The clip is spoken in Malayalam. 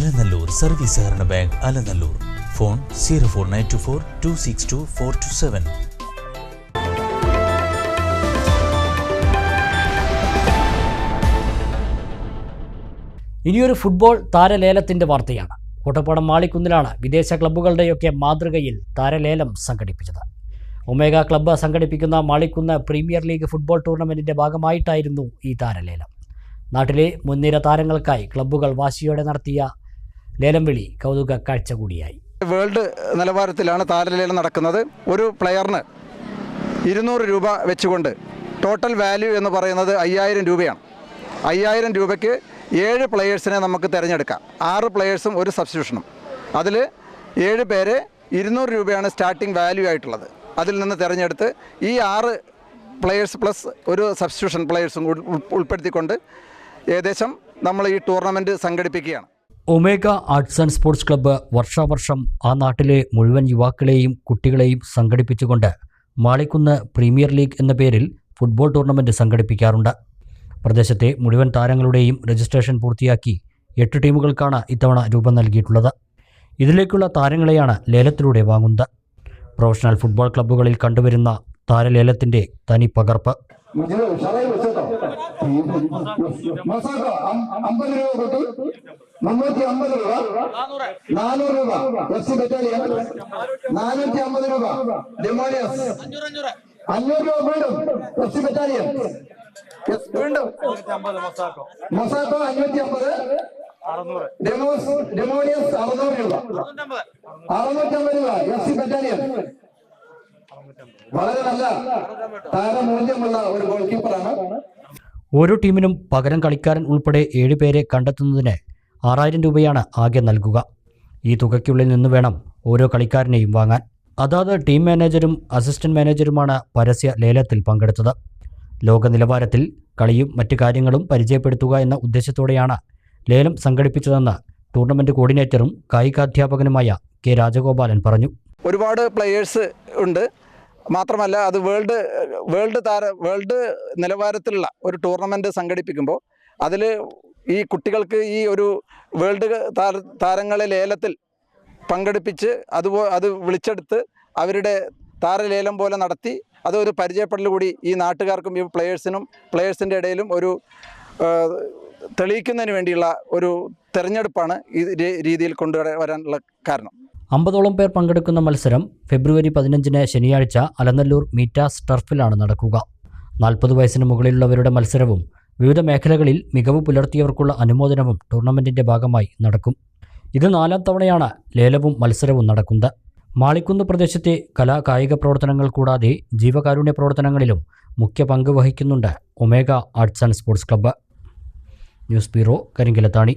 അലനല്ലൂർ സർവീസ് സഹകരണ bank Alanallur. Phone zero four nine two four two six two four two seven. ഇനിയൊരു ഫുട്ബോൾ താരലേലത്തിന്റെ വാർത്തയാണ്. കോട്ടപ്പാടം മാളിക്കുന്നിലാണ് വിദേശ ക്ലബ്ബുകളുടെയൊക്കെ മാതൃകയിൽ താരലേലം സംഘടിപ്പിച്ചത്. ഒമേഗ ക്ലബ്ബ് സംഘടിപ്പിക്കുന്ന മാളിക്കുന്ന് പ്രീമിയർ ലീഗ് ഫുട്ബോൾ ടൂർണമെന്റിന്റെ ഭാഗമായിട്ടായിരുന്നു ഈ താരലേലം. നാട്ടിലെ മുൻനിര താരങ്ങൾക്കായി ക്ലബ്ബുകൾ വാശിയോടെ നടത്തിയ ലേലം വിളി കൗതുക കാഴ്ച കൂടിയായി. വേൾഡ് നിലവാരത്തിലാണ് താരലേലം നടക്കുന്നത്. ഒരു പ്ലെയറിന് ഇരുന്നൂറ് രൂപ വെച്ചുകൊണ്ട് ടോട്ടൽ വാല്യൂ എന്ന് പറയുന്നത് അയ്യായിരം രൂപയാണ്. അയ്യായിരം രൂപയ്ക്ക് ഏഴ് പ്ലെയേഴ്സിനെ നമുക്ക് തിരഞ്ഞെടുക്കാം. ആറ് പ്ലെയേഴ്സും ഒരു സബ്സ്റ്റിറ്റ്യൂഷനും. അതിൽ ഏഴ് പേരെ ഇരുന്നൂറ് രൂപയാണ് സ്റ്റാർട്ടിംഗ് വാല്യൂ ആയിട്ടുള്ളത്. അതിൽ നിന്ന് തിരഞ്ഞെടുത്ത് ഈ ആറ് പ്ലെയേഴ്സ് പ്ലസ് ഒരു സബ്സ്റ്റിറ്റ്യൂഷൻ പ്ലെയേഴ്സും ഉൾപ്പെടുത്തിക്കൊണ്ട് ഏകദേശം നമ്മൾ ഈ tournament സംഘടിപ്പിക്കുകയാണ്. Omega arts and sports club വർഷാവർഷം ആ നാട്ടിലെ മുഴുവൻ യുവാക്കളെയും കുട്ടികളെയും സംഘടിപ്പിച്ചുകൊണ്ട് മാളിക്കുന്ന് പ്രീമിയർ ലീഗ് എന്ന പേരിൽ ഫുട്ബോൾ ടൂർണമെന്റ് സംഘടിപ്പിക്കാറുണ്ട്. പ്രദേശത്തെ മുഴുവൻ താരങ്ങളുടെയും രജിസ്ട്രേഷൻ പൂർത്തിയാക്കി എട്ട് ടീമുകൾക്കാണ് ഇത്തവണ രൂപം നൽകിയിട്ടുള്ളത്. ഇതിലേക്കുള്ള താരങ്ങളെയാണ് ലേലത്തിലൂടെ വാങ്ങുന്നത്. പ്രൊഫഷണൽ ഫുട്ബോൾ ക്ലബ്ബുകളിൽ കണ്ടുവരുന്ന താരലേലത്തിന്റെ തനി പകർപ്പ് മസാക്ക അമ്പത് രൂപ കൂട്ടി മുന്നൂറ്റി അമ്പത് രൂപ. നാനൂറ് രൂപ. S C battalion. നാനൂറ്റി അമ്പത് രൂപ. ഡെമോണിയസ് അഞ്ഞൂറ് രൂപ വീണ്ടും എസ് സി ബറ്റാലിയൻ വീണ്ടും. മൊസാക്കോ അഞ്ഞൂറ്റി അമ്പത്. ഡെമോസ് ഡെമോണിയസ് അറുന്നൂറ് രൂപ. അറുന്നൂറ്റമ്പത് രൂപ. S C battalion. വളരെ നല്ല താരമൂല്യമുള്ള ഒരു ഗോൾ കീപ്പറാണ് ഓരോ ടീമിനും പകരം കളിക്കാരൻ ഉൾപ്പെടെ ഏഴുപേരെ കണ്ടെത്തുന്നതിന് ആറായിരം രൂപയാണ് ആകെ നൽകുക. ഈ തുകയ്ക്കുള്ളിൽ നിന്ന് വേണം ഓരോ കളിക്കാരനെയും വാങ്ങാൻ. അതാത് ടീം മാനേജരും അസിസ്റ്റന്റ് മാനേജരുമാണ് പരസ്യ ലേലത്തിൽ പങ്കെടുത്തത്. ലോക നിലവാരത്തിൽ കളിയും മറ്റു കാര്യങ്ങളും പരിചയപ്പെടുത്തുക എന്ന ഉദ്ദേശത്തോടെയാണ് ലേലം സംഘടിപ്പിച്ചതെന്ന് ടൂർണമെന്റ് കോർഡിനേറ്ററും കായികാധ്യാപകനുമായ കെ രാജഗോപാലൻ പറഞ്ഞു. ഒരുപാട് പ്ലെയേഴ്സ് ഉണ്ട്. മാത്രമല്ല അത് വേൾഡ് വേൾഡ് താര വേൾഡ് നിലവാരത്തിലുള്ള ഒരു ടൂർണമെന്റ് സംഘടിപ്പിക്കുമ്പോൾ അതിൽ ഈ കുട്ടികൾക്ക് ഈ ഒരു വേൾഡ് താര താരങ്ങളെ ലേലത്തിൽ പങ്കെടുപ്പിച്ച് അതുപോ അത് വിളിച്ചെടുത്ത് അവരുടെ താരലേലം പോലെ നടത്തി അതൊരു പരിചയപ്പെടൽ കൂടി ഈ നാട്ടുകാർക്കും ഈ പ്ലെയേഴ്സിനും പ്ലെയേഴ്സിന്റെ ഇടയിലും ഒരു തെളിയിക്കുന്നതിന് വേണ്ടിയുള്ള ഒരു തെരഞ്ഞെടുപ്പാണ് ഈ രീതിയിൽ കൊണ്ടുവരാനുള്ള കാരണം. അമ്പതോളം പേർ പങ്കെടുക്കുന്ന മത്സരം ഫെബ്രുവരി പതിനഞ്ചിന് ശനിയാഴ്ച അലനല്ലൂർ മീറ്റാസ് ടർഫിലാണ് നടക്കുക. നാൽപ്പത് വയസ്സിന് മുകളിലുള്ളവരുടെ മത്സരവും വിവിധ മേഖലകളിൽ മികവ് പുലർത്തിയവർക്കുള്ള അനുമോദനവും ടൂർണമെന്റിന്റെ ഭാഗമായി നടക്കും. ഇത് നാലാം തവണയാണ് ലേലവും മത്സരവും നടക്കുന്നത്. മാളിക്കുന്ന് പ്രദേശത്തെ കലാ കായിക പ്രവർത്തനങ്ങൾ കൂടാതെ ജീവകാരുണ്യ പ്രവർത്തനങ്ങളിലും മുഖ്യ പങ്ക് വഹിക്കുന്നുണ്ട് Omega arts and sports club. News bureau Karinkallathani.